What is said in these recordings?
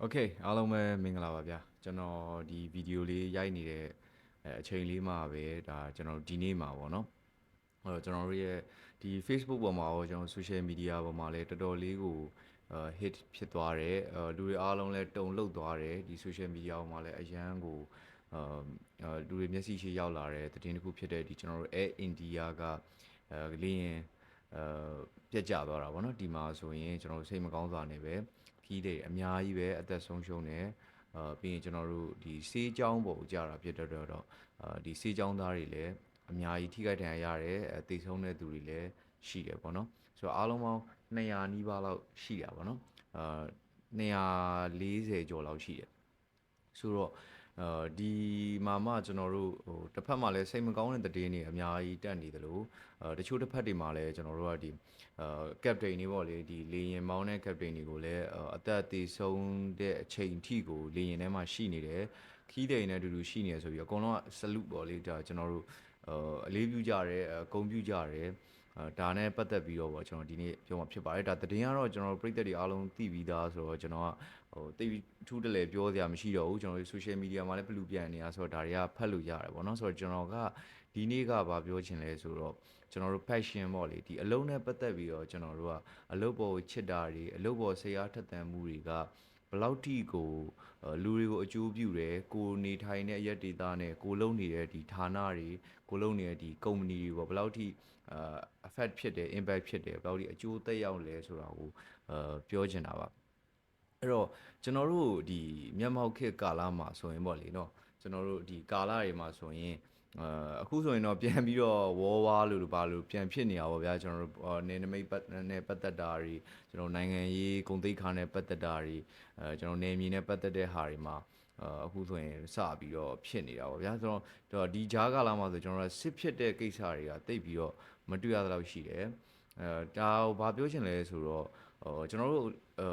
โอเคအားလုံးပဲမင်္ဂလာပါဗျာကျွန်တော်ဒီဗီဒီယိုလေးရိုက်နေတဲ့အဲအချိန်လေးမှာပဲဒါကျွန်တော်ဒီနေ့မှာပေါ့နော်အဲ့တော့ကျွန်တော်တို့ရဲ့ဒီ Facebook ပေါ်မှာရောကျွန်တော် social media ပေါ်မှာလည်းတော်တော်လေးကိုအဲ hit ဖြစ်သွားတယ်အဲလူတွေအားလုံးလည်းတုံ့လှုပ်သွားတယ်ဒီ social media ပေါ်မှာလည်းအရန်ကိုအဲလူတွေမျက်စိရှိရောက်လာတဲ့သတင်းတစ်ခုဖြစ်တဲ့ဒီကျွန်တော်တို့ Air India ကအဲလေရင်အဲပြက်ကျသွားတာပေါ့နော်ဒီမှာဆိုရင်ကျွန်တော်တို့စိတ်မကောင်းစွာနေပဲခီး တွေအများကြီးပဲအသက်ဆုံးရှုံးတယ်အာပြီးရင်ကျွန်တော်တို့ဒီစေးကြောင်းပေါ်ကြာတာဖြစ်တော့တော့အာဒီစေးကြောင်းသားတွေလည်းအများကြီးထိခိုက်ဒဏ်ရာရတယ်အဲတိတ်ဆုံးတဲ့သူတွေလည်းရှိတယ်ပေါ့နော်ဆိုတော့အားလုံးပေါင်း200နီးပါးလောက်ရှိတာပေါ့နော်အာ240ကျော်လောက်ရှိတယ်ဆိုတော့ အဲဒီမှာမှကျွန်တော်တို့ဟိုတစ်ဖက်မှာလည်းစိတ်မကောင်းတဲ့သတင်းတွေအများကြီးတက်နေတယ်လို့အဲတချို့တစ်ဖက်တွေမှာလည်းကျွန်တော်တို့ကဒီအဲကပတိန်တွေပေါ့လေဒီလေရင်မောင်းတဲ့ကပတိန်တွေကိုလည်းအသက်သေဆုံးတဲ့အချိန်ထိကိုလေရင်ထဲမှာရှိနေတယ်ခီးတဲ့နဲ့အတူတူရှိနေရဆိုပြီးအကုန်လုံးက salute ပေါ့လေဒါကျွန်တော်တို့အလေးပြုကြတယ်အဂုဏ်ပြုကြတယ်အဲ ဒါနဲ့ပတ်သက်ပြီးတော့ပေါ့ကျွန်တော်ဒီနေ့ပြောမှာဖြစ်ပါတယ်ဒါသတင်းကတော့ကျွန်တော်ပြည်သက်တွေအားလုံးသိပြီးသားဆိုတော့ကျွန်တော်ကဟိုတိတ်ထူးတလဲပြောစရာမရှိတော့ဘူးကျွန်တော်တို့ social media မှာလည်းဘလူပြန်နေတာဆိုတော့ဒါတွေကဖတ်လို့ရတယ်ပေါ့နော်ဆိုတော့ကျွန်တော်ကဒီနေ့ကဘာပြောချင်လဲဆိုတော့ကျွန်တော်တို့ passion ပေါ့လေဒီအလုံးနဲ့ပတ်သက်ပြီးတော့ကျွန်တော်တို့ကအလုပ်ပေါ်ချစ်တာတွေအလုပ်ပေါ်ဆရာထက်သန်မှုတွေက ဘလောက်ထိကိုလူတွေကိုအကျိုးပြုတယ်ကိုနေထိုင်တဲ့အရက်ဒေတာနဲ့ကိုလုံနေတဲ့ဒီဌာနတွေကိုလုံနေတဲ့ဒီ company တွေပေါ့ဘလောက်ထိအာ affect ဖြစ်တယ် impact ဖြစ်တယ်ဘယ်လောက်ထိအကျိုးသက်ရောက်လဲဆိုတာကိုအာပြောချင်တာပါအဲ့တော့ကျွန်တော်တို့ဒီမျက်မှောက်ခေတ်ကာလမှာဆိုရင်ပေါ့လေနော်ကျွန်တော်တို့ဒီကာလတွေမှာဆိုရင် အာအခုဆိုရင်တော့ပြန်ပြီးတော့ဝေါ်ဝါလို့လို့ပါလို့ပြန်ဖြစ်နေတာပေါ့ဗျာကျွန်တော်တို့နေနမိတ်ပတ်နဲ့ပတ်သက်တာတွေကျွန်တော်နိုင်ငံရေးဂုံတိတ်ခါနဲ့ပတ်သက်တာတွေအဲကျွန်တော်နေမြေနဲ့ပတ်သက်တဲ့ဟာတွေမှာအခုဆိုရင်စပြီးတော့ဖြစ်နေတာပေါ့ဗျာဆိုတော့ဒီဂျားကာလာမှာဆိုကျွန်တော်တို့စစ်ဖြစ်တဲ့ကိစ္စတွေကတိတ်ပြီးတော့မတွေ့ရသလောက်ရှိတယ်အဲဒါကိုဘာပြောချင်လဲဆိုတော့ဟိုကျွန်တော်တို့အဲ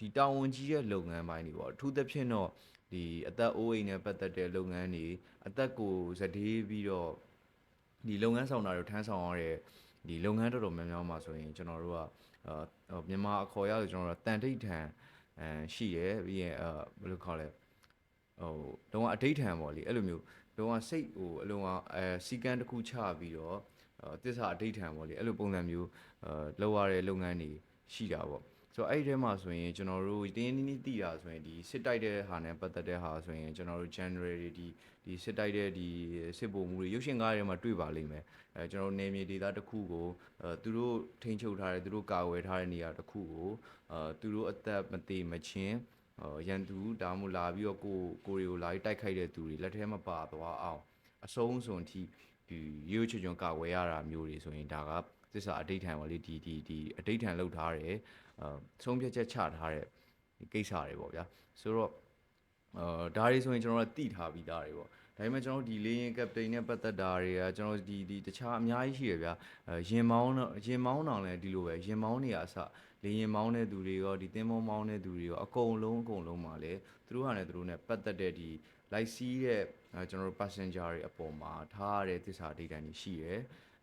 ဒီတာဝန်ကြီးတဲ့လုပ်ငန်းပိုင်းတွေပေါ့အထူးသဖြင့်တော့ ဒီအသက်အိုးအိမ်နဲ့ပတ်သက်တဲ့လုပ်ငန်းတွေအသက်ကိုဇဒေးပြီးတော့ဒီလုပ်ငန်းဆောင်တာတွေထမ်းဆောင်ရတဲ့ဒီလုပ်ငန်းတော်တော်များများမှာဆိုရင်ကျွန်တော်တို့ကအာမြန်မာအခေါ်ရဆိုကျွန်တော်တို့တန်ထိတ်ထန်အဲရှိရပြီးရင်အဲဘယ်လိုခေါ်လဲဟိုတုံးကအဋိဋ္ဌံပေါ့လေအဲ့လိုမျိုးတုံးကစိတ်ဟိုအလုံးကအဲစီကံတစ်ခုချပြီးတော့တစ္ဆာအဋိဋ္ဌံပေါ့လေအဲ့လိုပုံစံမျိုးအဲလောက်ရတဲ့လုပ်ငန်းတွေရှိတာပေါ့ ဆိုတော့အဲ့ဒီထဲမှာဆိုရင်ကျွန်တော်တို့တင်းတင်းနီးနီးတည်တာဆိုရင်ဒီစစ်တိုက်တဲ့ဟာနဲ့ပတ်သက်တဲ့ဟာဆိုရင်ကျွန်တော်တို့ January ဒီဒီစစ်တိုက်တဲ့ဒီစစ်ပုံမှုတွေရုပ်ရှင်ကားတွေမှာတွေ့ပါလိမ့်မယ်အဲကျွန်တော်နေမြေဒေသတစ်ခုကိုအဲသူတို့ထိန်းချုပ်ထားတဲ့သူတို့ကာကွယ်ထားတဲ့နေရာတစ်ခုကိုအဲသူတို့အသက်မသေးမချင်းရန်သူဒါမှမဟုတ်လာပြီးတော့ကိုကိုတွေကိုလာပြီးတိုက်ခိုက်တဲ့သူတွေလက်ထဲမပါသွားအောင်အဆုံးစွန်ထိဒီရိုးချွချွန်ကာကွယ်ရတာမျိုးတွေဆိုရင်ဒါက သစ္စာအဋိဋ္ဌံပေါ့လေဒီဒီဒီအဋိဋ္ဌံလောက်ထားတယ်အဲဆုံးဖြတ်ချက်ချထားတဲ့ကိစ္စတွေပေါ့ဗျာဆိုတော့အာဒါတွေဆိုရင်ကျွန်တော်တို့တိထားပြီးသားတွေပေါ့ဒါပေမဲ့ကျွန်တော်တို့ဒီလေရင်ကပတိန်နဲ့ပတ်သက်တာတွေကကျွန်တော်ဒီဒီတခြားအများကြီးရှိရဗျာရင်မောင်းတော့ရင်မောင်းတောင်လည်းဒီလိုပဲရင်မောင်းနေရအစလေရင်မောင်းတဲ့သူတွေရောဒီသင်းမောင်းမောင်းတဲ့သူတွေရောအကုန်လုံးအကုန်လုံးမှာလည်းသူတို့ဟာနဲ့သူတို့နဲ့ပတ်သက်တဲ့ဒီ လိုက်စီးတဲ့ကျွန်တော်တို့ passenger တွေအပေါ်မှာထားရတဲ့သစ္စာဒိဋ္ဌာန်ကြီးရှိတယ်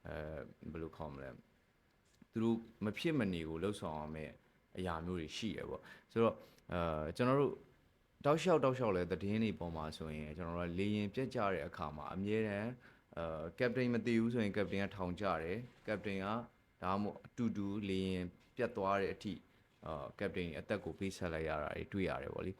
အဲဘယ်လိုခေါ်မလဲသူတို့မဖြစ်မနေကိုလှုပ်ဆောင်ရမယ့်အရာမျိုးတွေရှိရပေါ့ဆိုတော့အဲကျွန်တော်တို့တောက်လျှောက်တောက်လျှောက်လဲသတင်းတွေပေါ်မှာဆိုရင်ကျွန်တော်တို့လေရင်ပြက်ကြတဲ့အခါမှာအမြဲတမ်းအဲကပတိန်မသိဘူးဆိုရင်ကပတိန်ကထောင်ကြတယ်ကပတိန်ကဒါမှမဟုတ်အတူတူလေရင်ပြက်သွားတဲ့အထိအာကပတိန်အသက်ကိုပေးဆက်လိုက်ရတာတွေတွေ့ရတယ်ဗောလေအဲ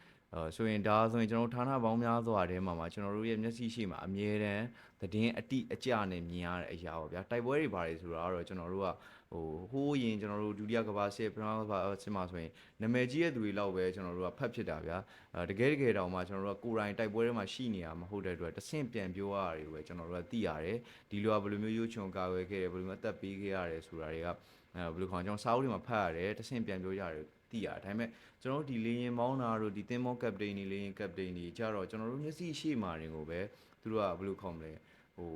ဆိုရင်ဒါဆိုရင်ကျွန်တော်ဌာနပေါင်းများစွာထဲမှာမှာကျွန်တော်တို့ရဲ့မျက်စိရှိမှာအမြဲတမ်းသတင်းအတိအကျနဲ့မြင်ရတဲ့အရာပေါ့ဗျာတိုက်ပွဲတွေပါတယ်ဆိုတာကတော့ကျွန်တော်တို့ကဟိုဟိုးရင်ကျွန်တော်တို့ဒုတိယကမ္ဘာစစ်ပထမကမ္ဘာစစ်မှာဆိုရင်နာမည်ကြီးတဲ့သူတွေလောက်ပဲကျွန်တော်တို့ကဖတ်ဖြစ်တာဗျာအဲတကယ်တကယ်တောင်မှကျွန်တော်တို့ကကိုယ်တိုင်တိုက်ပွဲတွေမှာရှိနေရမှာမဟုတ်တဲ့အတွက်တဆင့်ပြန်ပြောရတယ်ပဲကျွန်တော်တို့ကသိရတယ်ဒီလိုကဘယ်လိုမျိုးရုပ်ချွန်ကာကွယ်ခဲ့တယ်ဘယ်လိုမျိုးအသက်ပေးခဲ့ရတယ်ဆိုတာတွေကအဲဘယ်လိုခေါ်ကျွန်တော်စာအုပ်တွေမှာဖတ်ရတယ်တဆင့်ပြန်ပြောရတယ် သိရတယ်ဒါပေမဲ့ကျွန်တော်တို့ဒီလေရင်မောင်းတာတို့ဒီသင်းမောကပတိန်တွေလေရင်ကပတိန်တွေကြတော့ကျွန်တော်တို့မျက်စိရှိမှရင်ကိုပဲသူတို့ကဘယ်လိုခေါ်မလဲဟို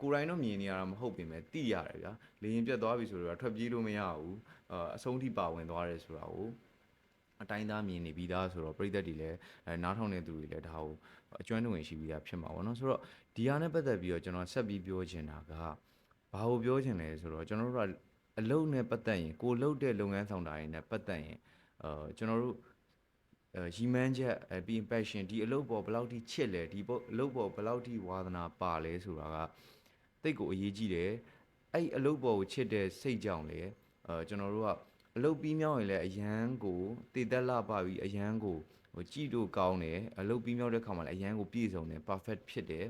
ကိုယ်တိုင်တော့မြင်နေရတာမဟုတ်ပြင်မဲ့သိရတယ်ဗျာလေရင်ပြတ်သွားပြီဆိုတော့ထွက်ပြေးလို့မရဘူးအဆုံးထိပါဝင်သွားတယ်ဆိုတာကိုအတိုင်းသားမြင်နေပြီးသားဆိုတော့ပြည်သက်တွေလည်းအဲနားထောင်နေသူတွေလည်းဒါကိုအကျွမ်းတွင်ရှိပြီးသားဖြစ်မှာပေါ့နော်ဆိုတော့ဒီဟာနဲ့ပတ်သက်ပြီးတော့ကျွန်တော်ဆက်ပြီးပြောချင်တာကဘာကိုပြောချင်လဲဆိုတော့ကျွန်တော်တို့က အလုပ်နဲ့ပတ်သက်ရင်ကိုလုပ်တဲ့လုပ်ငန်းဆောင်တာတွေနဲ့ပတ်သက်ရင်အာကျွန်တော်တို့အဲရီမန်းချက်အဲပြီးရင် passion ဒီအလုပ်ပေါ်ဘယ်လောက်ထိချစ်လဲဒီပေါ်အလုပ်ပေါ်ဘယ်လောက်ထိဝါသနာပါလဲဆိုတာကတိတ်ကိုအရေးကြီးတယ်အဲ့အလုပ်ပေါ်ကိုချစ်တဲ့စိတ်ကြောင့်လေအဲကျွန်တော်တို့ကအလုပ်ပြီးမြောက်ရင်လည်းအရန်ကိုတည်သက်လာပါပြီအရန်ကိုဟိုကြည့်လို့ကောင်းတယ်အလုပ်ပြီးမြောက်တဲ့ခါမှာလည်းအရန်ကိုပြည့်စုံတယ် perfect ဖြစ်တယ်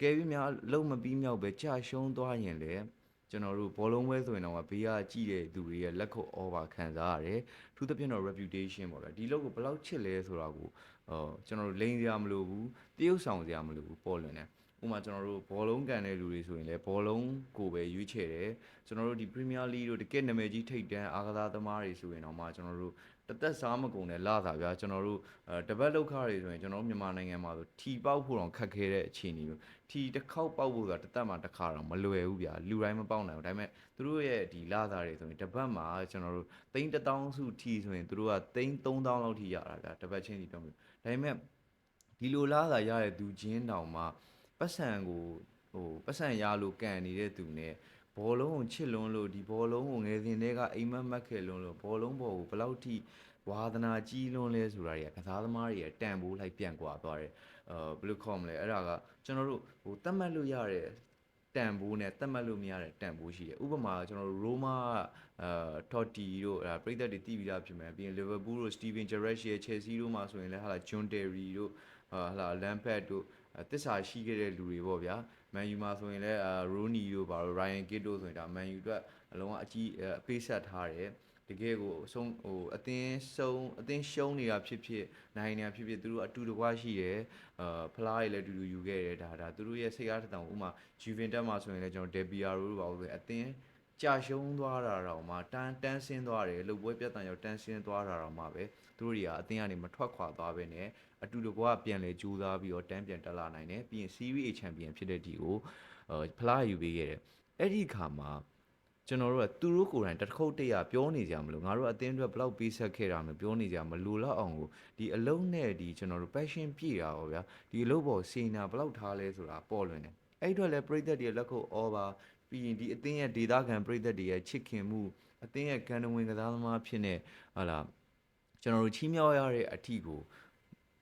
ကဲပြီးများအလုပ်မပြီးမြောက်ပဲကြာရှုံးသွားရင်လည်း ကျွန်တော်တို့ဘောလုံးပွဲဆိုရင်တော့ဘေးကကြည့်တဲ့သူတွေရဲ့လက်ခုပ် over ခံစားရတယ်ထူးသဖြင့်တော့ reputation ပေါ့ဗျာဒီလောက်ကိုဘယ်လောက်ချစ်လဲဆိုတာကိုအော်ကျွန်တော်တို့လိန်စရာမလိုဘူးတရုပ်ဆောင်စရာမလိုဘူးပေါ်လွင်တယ်ဥပမာကျွန်တော်တို့ဘောလုံးကန်တဲ့လူတွေဆိုရင်လည်းဘောလုံးကိုပဲရွေးချယ်တယ်ကျွန်တော်တို့ဒီ Premier League တို့တကယ့်နာမည်ကြီးထိပ်တန်းအားကစားသမားတွေဆိုရင်တော့မှကျွန်တော်တို့ တသက်စားမကုန်တဲ့လာတာဗျာကျွန်တော်တို့အဲတပတ်လောက်ခတွေဆိုရင်ကျွန်တော်တို့မြန်မာနိုင်ငံမှာဆိုထီပေါက်ဖို့တော့ခက်ခဲတဲ့အခြေအနေမျိုးထီတစ်ခေါက်ပေါက်ဖို့ဆိုတာတသက်မှာတစ်ခါတော့မလွယ်ဘူးဗျာလူတိုင်းမပေါက်နိုင်ဘူးဒါပေမဲ့သူတို့ရဲ့ဒီလာတာတွေဆိုရင်တပတ်မှာကျွန်တော်တို့သိန်း1000စုထီဆိုရင်သူတို့ကသိန်း3000လောက်ထိရတာဗျာတပတ်ချင်းစီပြောမျိုးဒါပေမဲ့ဒီလိုလာတာရတဲ့သူချင်းတောင်မှပတ်စံကိုဟိုပတ်စံရလို့ကန်နေတဲ့သူ ਨੇ ဘောလုံးကိုချစ်လွန်းလို့ဒီဘောလုံးကိုငယ်စဉ်တည်းကအိမ်မက်မက်ခဲ့လွန်းလို့ဘောလုံးဘောကိုဘယ်လောက်ထိဝါသနာကြီးလွန်းလဲဆိုတာတွေကကစားသမားတွေရဲ့တန်ဖိုးလိုက်ပြန်ကွာသွားတယ်အဲဘယ်လိုခေါ်မလဲအဲ့ဒါကကျွန်တော်တို့ဟိုတတ်မှတ်လို့ရတဲ့တန်ဖိုးနဲ့တတ်မှတ်လို့မရတဲ့တန်ဖိုးရှိတယ်ဥပမာကျွန်တော်တို့ရိုမာအာထော်တီတို့အဲ့ဒါပြည်သက်တွေတည်ပြီးသားဖြစ်မယ်ပြီးရင်လီဗာပူးတို့စတီဗင်ဂျရက်ရှ်ရဲ့ချယ်ဆီတို့မှာဆိုရင်လည်းဟာလာဂျွန်တယ်ရီတို့ဟာလာလမ်ဖက်တို့တစ္ဆာရှိခဲ့တဲ့လူတွေပေါ့ဗျာ မန်ယူမှာဆိုရင်လည်းအာရိုနီတို့ဘာလို့ရိုင်ယန်ကစ်တို့ဆိုရင်ဒါမန်ယူအတွက်အလုံးအကြီးအပေးဆက်ထားတယ်တကယ်ကိုအဆုံးဟိုအတင်းဆုံးအတင်းရှုံးနေတာဖြစ်ဖြစ်နိုင်နေတာဖြစ်ဖြစ်သူတို့အတူတကွရှိတယ်အာဖလားတွေလည်းအတူတူယူခဲ့တယ်ဒါဒါသူတို့ရဲ့စိတ်အားတစ်တောင်ဥမာဂျူဗင်တက်မှာဆိုရင်လည်းကျွန်တော်ဒယ်ပီယာတို့ဘာလို့ဆိုအတင်းကြာရှုံးသွားတာတော့မှတန်းတန်းဆင်းသွားတယ်လှုပ်ပွဲပြတ်တန်ရောက်တန်းဆင်းသွားတာတော့မှပဲသူတို့တွေကအတင်းကနေမထွက်ခွာသွားပဲနဲ့ အတူတကွပြန်လဲကြိုးစားပြီးတော့တန်းပြန်တက်လာနိုင်တယ်ပြီးရင် Series A Champion ဖြစ်တဲ့ဒီကိုအဲဖလားယူပေးခဲ့တယ်အဲ့ဒီခါမှာကျွန်တော်တို့ကသူတို့ကိုယ်တိုင်တစ်ခုတ်တရပြောနေကြမလို့ငါတို့အတင်းအတွက်ဘလောက်ပေးဆက်ခဲ့တာမျိုးပြောနေကြမလို့လောက်အောင်ကိုဒီအလုံးနဲ့ဒီကျွန်တော်တို့ passion ပြည့်တာပေါ့ဗျာဒီအလုပ်ပေါ်စေနာဘလောက်ထားလဲဆိုတာပေါ်လွင်တယ်အဲ့အတွက်လည်းပြိသက်တွေလက်ခုပ် over ပြီးရင်ဒီအသင်းရဲ့ဒေတာခံပြိသက်တွေရဲ့ချစ်ခင်မှုအသင်းရဲ့ကန်တဝင်ကစားသမားဖြစ်နေဟာလာကျွန်တော်တို့ချီးမြှောက်ရတဲ့အထီကို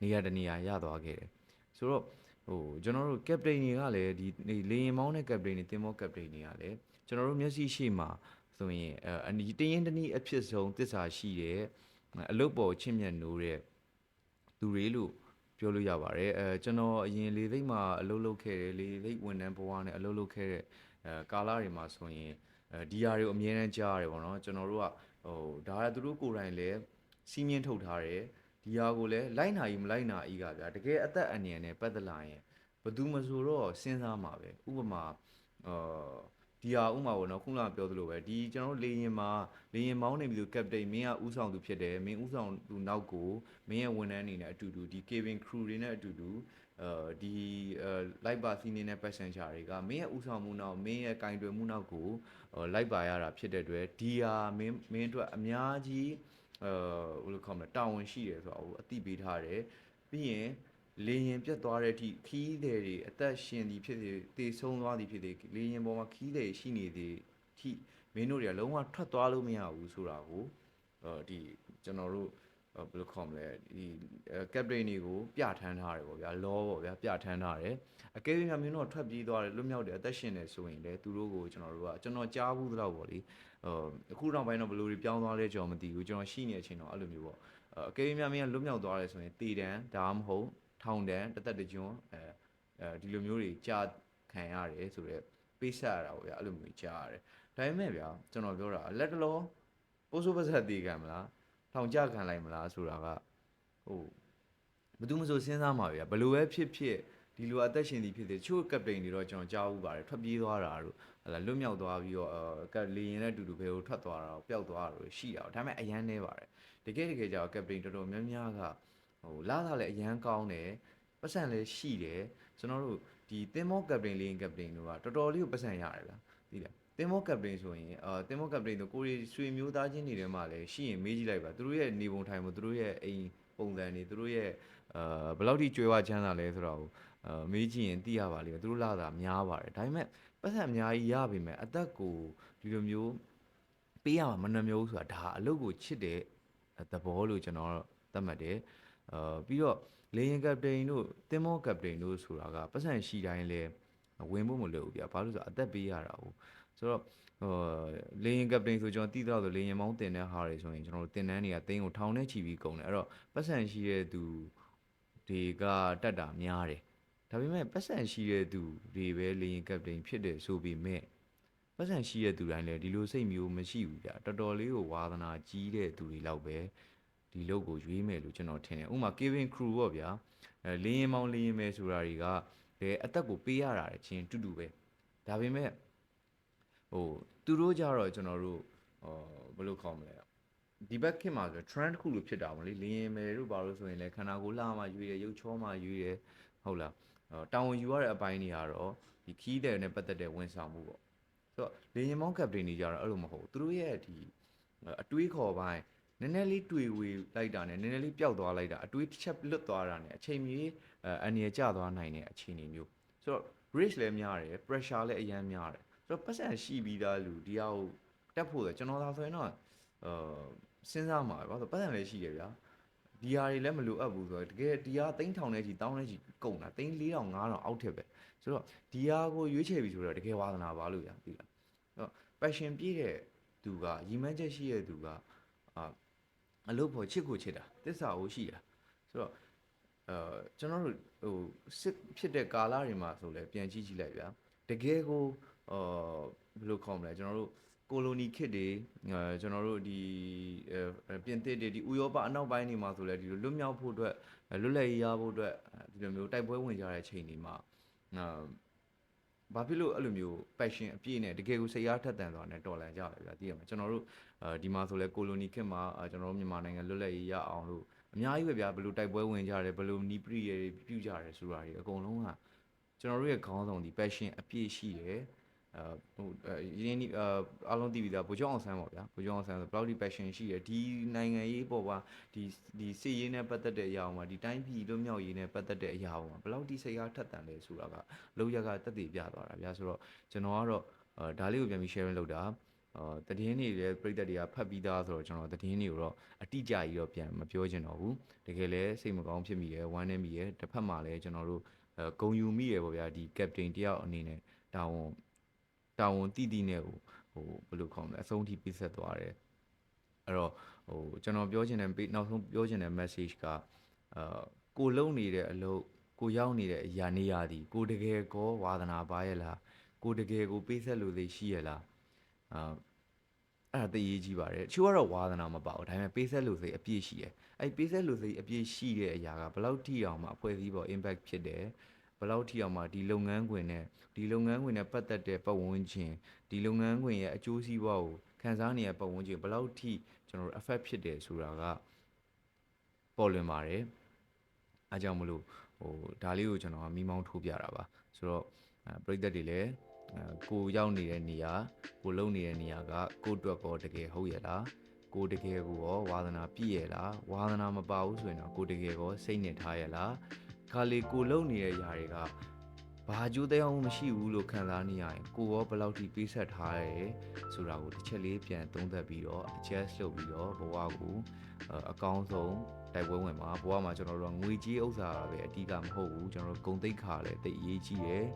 နေရာတနေရာရသွားခဲ့တယ်ဆိုတော့ဟိုကျွန်တော်တို့ captain တွေကလည်းဒီလေရင်မောင်းတဲ့ captain တွေတင်မော captain တွေကလည်းကျွန်တော်တို့မျက်စိရှိမှာဆိုရင်အဲအနီတရင်တနည်းအဖြစ်ဆုံးတစ္ဆာရှိတဲ့အလုတ်ပေါ်ချင့်မြတ်နိုးတဲ့သူတွေလို့ပြောလို့ရပါတယ်အဲကျွန်တော်အရင်လေသိမ့်မှာအလုပ်လုပ်ခဲ့တယ်လေသိမ့်ဝန်ထမ်းဘဝနဲ့အလုပ်လုပ်ခဲ့တဲ့အဲကာလာတွေမှာဆိုရင်အဲဒီဟာတွေကိုအမြဲတမ်းကြားရတယ်ပေါ့နော်ကျွန်တော်တို့ကဟိုဒါကသူတို့ကိုယ်တိုင်လည်းစီးမြင့်ထုတ်ထားတယ် ဒီဟာကိုလည်းလိုက်နာကြီးမလိုက်နာကြီးကဗျာတကယ်အသက်အန္တရာယ်နဲ့ပတ်သက်လာရင်ဘယ်သူမဆိုတော့စဉ်းစားမှာပဲဥပမာအာဒီဟာဥပမာပေါ့နော်ခုနကပြောသလိုပဲဒီကျွန်တော်တို့လေရင်မှာလေရင်မောင်းနေပြီဆိုကပတိန်မင်းကဥဆောင်သူဖြစ်တယ်မင်းဥဆောင်သူနောက်ကိုမင်းရဲ့ဝန်ထမ်းအနေနဲ့အတူတူဒီ cabin crew တွေနဲ့အတူတူအဲဒီအဲ live bar scene နဲ့ passenger တွေကမင်းရဲ့ဥဆောင်မှုနောက်မင်းရဲ့ကင်တွယ်မှုနောက်ကိုလိုက်ပါရတာဖြစ်တဲ့အတွက်ဒီဟာမင်းမင်းအတွက်အများကြီး အဲဘယ်လိုခေါ်မလဲတာဝန်ရှိတယ်ဆိုတော့အသိပေးထားတယ်ပြီးရင်လေရင်ပြတ်သွားတဲ့အထိခီးတယ်တွေအသက်ရှင်သည်ဖြစ်စေတေဆုံးသွားသည်ဖြစ်စေလေရင်ပေါ်မှာခီးတယ်ရှိနေသည်ထိမင်းတို့တွေကလုံးဝထွက်သွားလို့မရဘူးဆိုတာကိုအဲဒီကျွန်တော်တို့ ဘယ်လိုခေါ်မလဲဒီကက်ပတိန်တွေကိုပြဋ္ဌာန်းထားတယ်ပေါ့ဗျာလောပေါ့ဗျာပြဋ္ဌာန်းထားတယ်အကယ်၍များမင်းတို့ကထွက်ပြေးသွားတယ်လွတ်မြောက်တယ်အသက်ရှင်တယ်ဆိုရင်လေသူတို့ကိုကျွန်တော်တို့ကကျွန်တော်ကြားဘူးသလောက်ပေါ့လေဟိုအခုနောက်ပိုင်းတော့ဘယ်လိုတွေပြောင်းသွားလဲကျွန်တော်မသိဘူးကျွန်တော်ရှိနေတဲ့အချိန်တော့အဲ့လိုမျိုးပေါ့အကယ်၍များမင်းကလွတ်မြောက်သွားတယ်ဆိုရင်တည်တန်းဒါမှမဟုတ်ထောင်တန်းတစ်သက်တစ်ကျွန်းအဲအဲဒီလိုမျိုးတွေကြာခံရတယ်ဆိုတော့ပေးဆက်ရတာပေါ့ဗျာအဲ့လိုမျိုးကြာရတယ်ဒါပေမဲ့ဗျာကျွန်တော်ပြောတာလက်တလောပိုးစိုးပါဆက်တည်ခံမလား ထောင်ကြခံလိုက်မလားဆိုတာကဟိုဘယ်သူမှမဆိုစဉ်းစားမှာဗျာဘယ်လိုပဲဖြစ်ဖြစ်ဒီလိုအသက်ရှင်သည်ဖြစ်တဲ့ချို့ကပတိန်တွေတော့ကျွန်တော်ကြားဘူးပါတယ်ထွက်ပြေးသွားတာတို့ဟလာလွတ်မြောက်သွားပြီးတော့ကလေရင်နဲ့အတူတူဘယ်ကိုထွက်သွားတာပျောက်သွားတာတို့ရှိတာဒါပေမဲ့အရန်နေပါတယ်တကယ်တကယ်ကြောက်ကပတိန်တော်တော်များများကဟိုလာတာလည်းအရန်ကောင်းတယ်ပတ်စံလည်းရှိတယ်ကျွန်တော်တို့ဒီတင်မောကပတိန်လေးကပတိန်တို့ကတော်တော်လေးကိုပတ်စံရတယ်ဗျာသိလား တင်မောကပတိန်ဆိုရင်အာတင်မောကပတိန်တို့ကိုရီရွှေမျိုးသားချင်းတွေထဲမှာလည်းရှိရင်မေးကြည့်လိုက်ပါသူတို့ရဲ့နေပုံထိုင်ပုံသူတို့ရဲ့အိမ်ပုံစံတွေသူတို့ရဲ့အာဘယ်လောက်ထိကြွယ်ဝချမ်းသာလဲဆိုတော့အာမေးကြည့်ရင်သိရပါလိမ့်မယ်သူတို့လာတာများပါတယ်ဒါပေမဲ့ပတ်စံအများကြီးရပါမယ်အသက်ကိုဒီလိုမျိုးပေးရမှာမနှမျိုးဆိုတာဒါအလုပ်ကိုချစ်တဲ့သဘောလို့ကျွန်တော်သတ်မှတ်တယ်အာပြီးတော့လေရင်ကပတိန်တို့တင်မောကပတိန်တို့ဆိုတာကပတ်စံရှိတိုင်းလဲဝင်ဖို့မလိုဘူးဗျာဘာလို့လဲဆိုတော့အသက်ပေးရတာဟုတ် ဆိုတော့ဟိုလေရင်ကပတိန်ဆိုကျွန်တော်တည်တော့ဆိုလေရင်မောင်းတင်တဲ့ဟာတွေဆိုရင်ကျွန်တော်တို့တင်တန်းတွေကတင်းကိုထောင်နဲ့ချီပြီးကုန်တယ်အဲ့တော့ပတ်စံရှိတဲ့သူတွေကတက်တာများတယ်ဒါပေမဲ့ပတ်စံရှိတဲ့သူတွေပဲလေရင်ကပတိန်ဖြစ်တယ်ဆိုပေမဲ့ပတ်စံရှိတဲ့သူတိုင်းလည်းဒီလိုစိတ်မျိုးမရှိဘူးဗျာတော်တော်လေးကိုဝါသနာကြီးတဲ့သူတွေလောက်ပဲဒီလုတ်ကိုရွေးမယ်လို့ကျွန်တော်ထင်တယ်ဥပမာ Kevin Crew ပေါ့ဗျာအဲလင်းရင်မောင်းလင်းရင်မဲဆိုတာတွေကလည်းအသက်ကိုပေးရတာတဲ့ချင်းတူတူပဲဒါပေမဲ့ ဟိုသူတို့ကြတော့ကျွန်တော်တို့ဟောဘယ်လိုခေါ်မလဲဒီဘက်ခင်မှာဆို trend တစ်ခုလိုဖြစ်တာမလို့လင်းရင်မဲတို့ဘာလို့ဆိုရင်လည်းခန္ဓာကိုယ်လာမှရွေးတယ်ရုပ်ချောမှရွေးတယ်ဟုတ်လားအော်တောင်ဝင်ယူရတဲ့အပိုင်းတွေကတော့ဒီခီးတဲ့နဲ့ပတ်သက်တဲ့ဝန်ဆောင်မှုပေါ့ဆိုတော့လင်းရင်မောင်းကပ်ပတိန်တွေကြတော့အဲ့လိုမဟုတ်ဘူးသူတို့ရဲ့ဒီအတွေးခေါ်ပိုင်းနည်းနည်းလေးတွေ့ဝေလိုက်တာနဲ့နည်းနည်းလေးပျောက်သွားလိုက်တာအတွေးတစ်ချက်လွတ်သွားတာနဲ့အချိန်မီအဲအန်ရကျသွားနိုင်တဲ့အခြေအနေမျိုးဆိုတော့ risk လည်းများတယ် pressure လည်းအများများတယ် ဆိုတော့ပတ်စံရှိပြီးသားလူဒီဟာကိုတက်ဖို့ဆိုကျွန်တော်သာဆိုရင်တော့အာစဉ်းစားမှာပဲဘာလို့ပတ်စံလည်းရှိတယ်ဗျာဒီဟာတွေလည်းမလိုအပ်ဘူးဆိုတော့တကယ်ဒီဟာသိန်းထောင်နဲ့ကြီးတောင်းနဲ့ကြီးကုန်တာသိန်း4000 5000အောက်ထက်ပဲဆိုတော့ဒီဟာကိုရွေးချယ်ပြီးဆိုတော့တကယ်ဝါသနာပါလို့ဗျာသိလားဆိုတော့ passion ပြည့်တဲ့သူကရည်မှန်းချက်ရှိတဲ့သူကအာအလုပ်ဖို့ချစ်ကိုချစ်တာတစ္ဆာကိုရှိတာဆိုတော့အဲကျွန်တော်တို့ဟိုစစ်ဖြစ်တဲ့ကာလတွေမှာဆိုလဲပြန်ကြည့်ကြည့်လိုက်ဗျာတကယ်ကို အာဘယ်လိုခေါ်မလဲကျွန်တော်တို့ကိုလိုနီခေတ်တွေအဲကျွန်တော်တို့ဒီအဲပြင်သစ်တွေဒီဥရောပအနောက်ပိုင်းတွေမှာဆိုလဲဒီလိုလွတ်မြောက်ဖို့အတွက်လွတ်လပ်ရေးရဖို့အတွက်ဒီလိုမျိုးတိုက်ပွဲဝင်ကြတဲ့ချိန်တွေမှာအာဘာဖြစ်လို့အဲ့လိုမျိုး passion အပြည့်နဲ့တကယ်ကိုစိတ်အားထက်သန်သွားတယ်တော်လန်ကြတယ်ဗျာသိရမှာကျွန်တော်တို့အဲဒီမှာဆိုလဲကိုလိုနီခေတ်မှာအာကျွန်တော်တို့မြန်မာနိုင်ငံလွတ်လပ်ရေးရအောင်လို့အများကြီးပဲဗျာဘယ်လိုတိုက်ပွဲဝင်ကြတယ်ဘယ်လိုနီးပရိရေပြုကြတယ်ဆိုတာတွေအကုန်လုံးကကျွန်တော်တို့ရဲ့ခေါင်းဆောင်ဒီ passion အပြည့်ရှိတယ်အဲ ဟိုအဲရင်းနှီးအာအားလုံးသိပြီသားဗိုလ်ချုပ်အောင်ဆန်းပေါ့ဗျာဗိုလ်ချုပ်အောင်ဆန်းဆိုဘယ်လောက်ဒီ passion ရှိတယ်ဒီနိုင်ငံရေးပေါ်ပါဒီဒီစီရေးနဲ့ပတ်သက်တဲ့အရာမှာဒီတိုင်းပြည်လွတ်မြောက်ရေးနဲ့ပတ်သက်တဲ့အရာမှာဘယ်လောက်ဒီစိတ်အားထက်သန်လဲဆိုတာကလောက်ရကတက်တည်ပြသွားတာဗျာဆိုတော့ကျွန်တော်ကတော့အဲဒါလေးကိုပြန်ပြီး sharing လုပ်တာအာတည်င်းတွေလည်းပြည်သက်တွေကဖတ်ပြီးသားဆိုတော့ကျွန်တော်တည်င်းတွေကိုတော့အတိအကျကြီးတော့ပြန်မပြောချင်တော့ဘူးတကယ်လည်းစိတ်မကောင်းဖြစ်မိရယ်ဝမ်းနည်းမိရယ်တစ်ဖက်မှာလည်းကျွန်တော်တို့အဲဂုံယူမိရယ်ပေါ့ဗျာဒီ captain တယောက်အနေနဲ့တာဝန် တာဝန်တိတိနဲ့ဟိုဟိုဘယ်လိုခေါ်မလဲအဆုံးထိပြည့်ဆက်သွားတယ်အဲ့တော့ဟိုကျွန်တော်ပြောချင်တဲ့နောက်ဆုံးပြောချင်တဲ့ message ကအာကိုလုံနေတဲ့အလုပ်ကိုရောက်နေတဲ့အရာနေရာဒီကိုတကယ်ကောဝါသနာပါရဲ့လားကိုတကယ်ကိုပေးဆက်လို့သိရှိရဲ့လားအာအဲ့ဒါသိရေးကြီးပါတယ်တချို့ကတော့ဝါသနာမပါဘူးဒါပေမဲ့ပေးဆက်လို့စိတ်အပြည့်ရှိတယ်အဲ့ပေးဆက်လို့စိတ်အပြည့်ရှိတဲ့အရာကဘယ်လောက်ထိအောင်မှအဖွဲ့အစည်းပေါ် impact ဖြစ်တယ် ဘယ်လောက်ထိအောင်မှဒီလုပ်ငန်းခွင်နဲ့ဒီလုပ်ငန်းခွင်နဲ့ပတ်သက်တဲ့ပတ်ဝန်းကျင်ဒီလုပ်ငန်းခွင်ရဲ့အကျိုးစီးပွားကိုခံစားနေရပတ်ဝန်းကျင်ဘယ်လောက်ထိကျွန်တော်တို့ affect ဖြစ်တယ်ဆိုတာကပေါ်လွင်ပါတယ်အားကြောင့်မလို့ဟိုဒါလေးကိုကျွန်တော်ကမိမောင်းထိုးပြတာပါဆိုတော့အဲပရိသတ်တွေလည်းအဲကိုရောက်နေတဲ့နေရာကိုလုံနေတဲ့နေရာကကိုယ့်အတွက်ကောတကယ်ဟုတ်ရဲ့လားကိုတကယ်ကိုရောဝါသနာပြည့်ရဲ့လားဝါသနာမပါဘူးဆိုရင်တော့ကိုတကယ်ကောစိတ်နဲ့ထားရဲ့လား ခါလေကိုလုံနေတဲ့ຢာတွေကဘာကြိုးတရားမှမရှိဘူးလို့ခံစားနေရရင်ကိုရောဘယ်လောက်ထိပေးဆက်ထားရဲဆိုတာကိုတစ်ချက်လေးပြန်သုံးသပ်ပြီးတော့ adjust လုပ်ပြီးတော့ဘဝကိုအဲအကောင်းဆုံးတိုက်ပွဲဝင်မှာဘဝမှာကျွန်တော်တို့ကငွေကြေးဥစ္စာပဲအဓိကမဟုတ်ဘူးကျွန်တော်တို့ဂုံတိတ်ခါလည်းတိတ်အရေးကြီးတယ်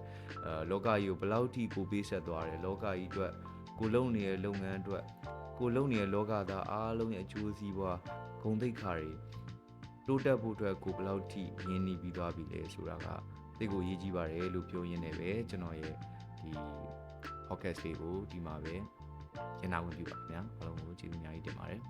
အဲလောကကြီးကိုဘယ်လောက်ထိကိုပေးဆက်သွားတယ်လောကကြီးအတွက်ကိုလုံနေတဲ့လုပ်ငန်းအတွက်ကိုလုံနေတဲ့လောကသားအားလုံးရဲ့အကျိုးစီးပွားဂုံတိတ်ခါတွေ တိုးတက်ဖို့အတွက်ကိုဘယ်လောက်ထိရင်းနှီးပြီးသွားပြီလဲဆိုတာကသိကိုအရေးကြီးပါတယ်လို့ပြောရင်းနဲ့ပဲကျွန်တော်ရဲ့ဒီ podcast လေးကိုဒီမှာပဲကျင်းနာဝင်ပြုပါခင်ဗျာအားလုံးကိုကျေးဇူးအများကြီးတင်ပါတယ်